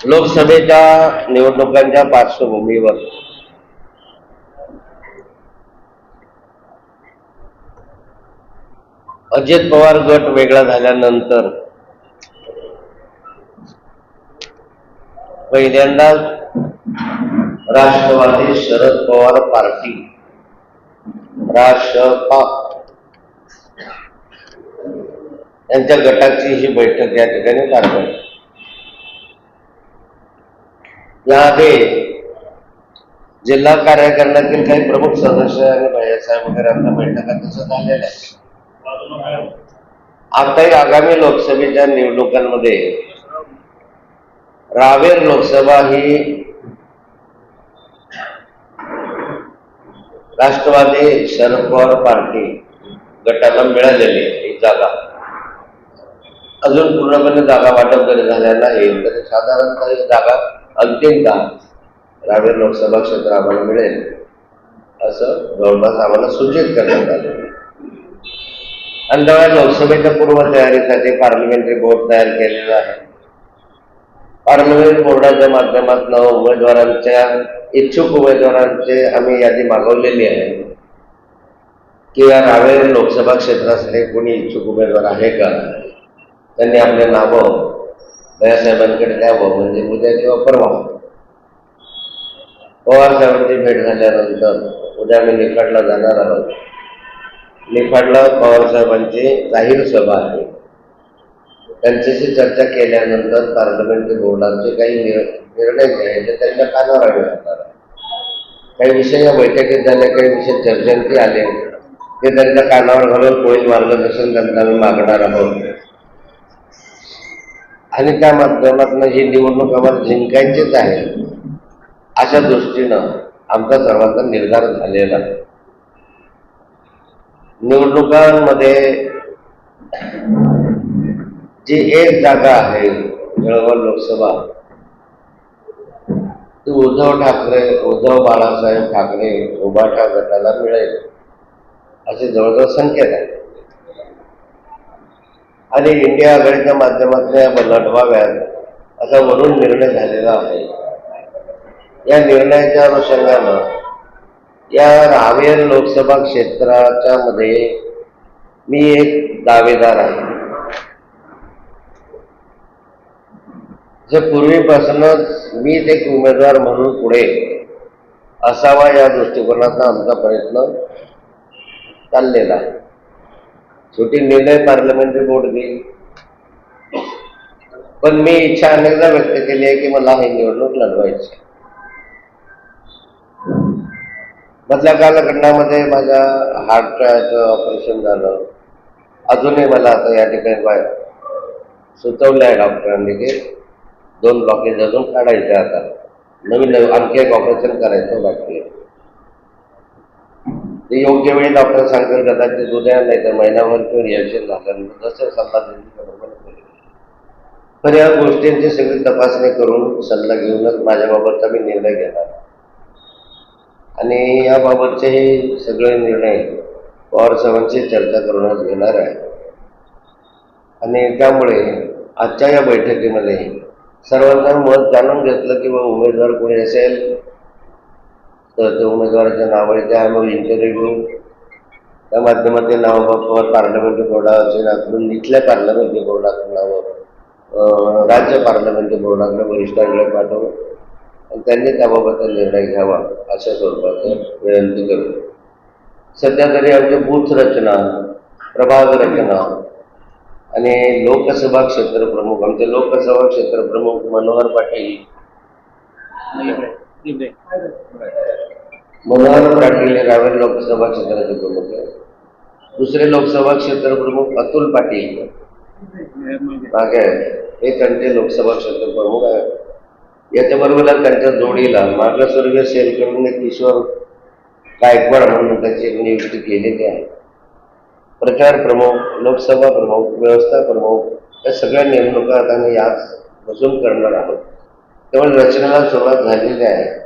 लोकसभेच्या निवडणुकांच्या पार्श्वभूमीवर. अजित पवार गट वेगळा झाल्यानंतर पहिल्यांदा राष्ट्रवादी शरद पवार पार्टी राष्ट्रपा यांच्या गटाची ही बैठक या ठिकाणी पार पडली. यामध्ये जिल्हा कार्यकारणातील काही प्रमुख सदस्य आणि भैयासाहेब वगैरे बैठका तसं झालेल्या आताही आगामी लोकसभेच्या निवडणुकांमध्ये रावेर लोकसभा ही राष्ट्रवादी शरद पवार पार्टी गटाला मिळालेली ही जागा. अजून पूर्णपणे जागा वाटप जरी झाल्या नाही तरी साधारणतः ही जागा अंतिमतः रावेर लोकसभा क्षेत्र आम्हाला मिळेल असं जवळपास आम्हाला सूचित करण्यात आलं. आणि त्यामुळे लोकसभेच्या पूर्वतयारीसाठी पार्लमेंटरी बोर्ड तयार केलेलं आहे. पार्लमेंट बोर्डाच्या माध्यमातून उमेदवारांच्या इच्छुक उमेदवारांचे आम्ही यादी मागवलेली आहे. की या रावेर लोकसभा क्षेत्रासाठी कोणी इच्छुक उमेदवार आहे का? त्यांनी आपले नावं दयासाहेबांकडे द्यावं म्हणजे उद्या किंवा परवा. पवार साहेबांची भेट झाल्यानंतर उद्या मी निफाडला जाणार आहोत. निफाडला पवारसाहेबांची जाहीर सभा आहे. त्यांच्याशी चर्चा केल्यानंतर पार्लमेंटरी बोर्डाचे काही निर्णय जे आहे ते त्यांच्या कानावर आले. जाणार काही विषय या बैठकीत झाले काही विषय चर्चेंती आले. ते त्यांच्या कानावर घालून कोणी मार्गदर्शन त्यांना आम्ही मागणार आहोत. आणि त्या माध्यमातून ही निवडणूक आम्हाला जिंकायचीच आहे. अशा दृष्टीनं आमचा सर्वांचा निर्धार झालेला आहे. निवडणुकांमध्ये जी एक जागा आहे जळगाव लोकसभा ती उद्धव ठाकरे उद्धव बाळासाहेब ठाकरे उभाठा गटाला मिळेल असे जवळजवळ संकेत आहे. आणि इंडिया आघाडीच्या माध्यमातून या लढवाव्यात असा वरून निर्णय झालेला आहे. या निर्णयाच्या अनुषंगानं या रावेर लोकसभा क्षेत्राच्या मध्ये मी एक दावेदार आहे. जे पूर्वीपासूनच मीच एक उमेदवार म्हणून पुढे असावा या दृष्टिकोनाचा आमचा प्रयत्न चाललेला आहे. शेवटी निर्णय पार्लमेंटरी बोर्ड घेईल पण मी इच्छा अनेकदा व्यक्त केली आहे की मला ही निवडणूक लढवायची. मधल्या कालखंडामध्ये माझ्या हार्टचं ऑपरेशन झालं. अजूनही मला आता या ठिकाणी सुचवलं आहे डॉक्टरांनी की दोन ब्लॉकेज अजून काढायचे आता. नवीन नवीन आणखी एक ऑपरेशन करायचं बाकी आहे. ते योग्य वेळी डॉक्टर सांगतील कदाचित उद्या नाही तर महिन्याभर किंवा रिॲक्शन झालं जसं सल्ला देईल या गोष्टींची सगळी तपासणी करून सल्ला घेऊनच माझ्याबाबतचा मी निर्णय घेणार आणि याबाबतचे सगळे निर्णय पवार साहेबांशी चर्चा करूनच घेणार आहे. आणि त्यामुळे आजच्या या बैठकीमध्ये सर्वांना मत जाणून घेतलं की उमेदवार कोणी असेल तर त्या उमेदवाराच्या नावावर त्या मग इंटरव्ह्यू त्या माध्यमातून नावाबाबत पार्लमेंटरी बोर्डाचे नाकडून इथल्या पार्लमेंटरी बोर्डाकडून नावं राज्य पार्लमेंटरी बोर्डाकडे वरिष्ठांकडे पाठवू आणि त्यांनी त्याबाबतचा निर्णय घ्यावा अशा स्वरूपाचं विनंती करू. सध्या तरी आमची बूथ रचना प्रभाग रचना आणि लोकसभा क्षेत्र प्रमुख आमचे लोकसभा क्षेत्र प्रमुख मनोहर पाटील. मनोहर पाटील हे रावेर लोकसभा क्षेत्राचे प्रमुख आहे दुसरे लोकसभा क्षेत्र प्रमुख अतुल पाटील. मागे हे त्यांचे लोकसभा क्षेत्र प्रमुख आहेत. याच्याबरोबर त्यांच्या जोडीला मागासवर्गीय सेल किशोर गायकवाड म्हणून त्याची नियुक्ती केलेली आहे. प्रचार प्रमुख लोकसभा प्रमुख व्यवस्था प्रमुख या सगळ्या नेमणुका आता आम्ही याच बसून करणार आहोत. त्यामुळे रचनेला सुरुवात झालेली आहे.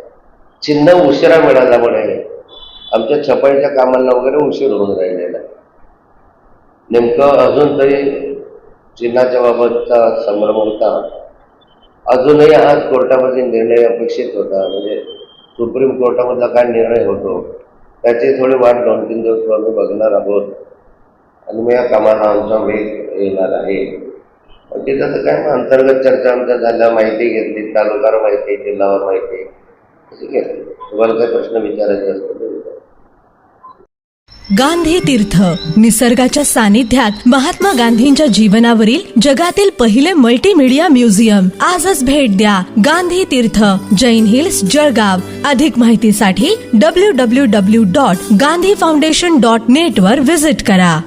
चिन्ह उशिरा मिळाल्यामुळे आमच्या छपाईच्या कामांना वगैरे उशीर होऊन राहिलेला आहे. नेमकं अजून तरी चिन्हाच्या बाबतचा संभ्रम होता. अजूनही आज कोर्टामध्ये निर्णय अपेक्षित होता. म्हणजे सुप्रीम कोर्टामधला काय निर्णय होतो त्याची थोडी वाट दोन तीन दिवस आम्ही बघणार आहोत. आणि मग या कामाला आमचा वेग येणार आहे. पण तिथं काय मग अंतर्गत चर्चा आमच्या झाल्या माहिती घेतली तालुक्यावर माहिती जिल्ह्यावर माहिती. अशी घेतली तुम्हाला काही प्रश्न विचारायचे असतो गांधी तीर्थ निसर्गाच्या सानिध्यात महात्मा गांधींच्या जीवनावरील जगातील पहिले मल्टीमीडिया म्युझियम आजच भेट द्या गांधी तीर्थ जैन हिल्स जळगाव. अधिक माहितीसाठी W W W dot Gandhi foundation dot net वर विजिट करा.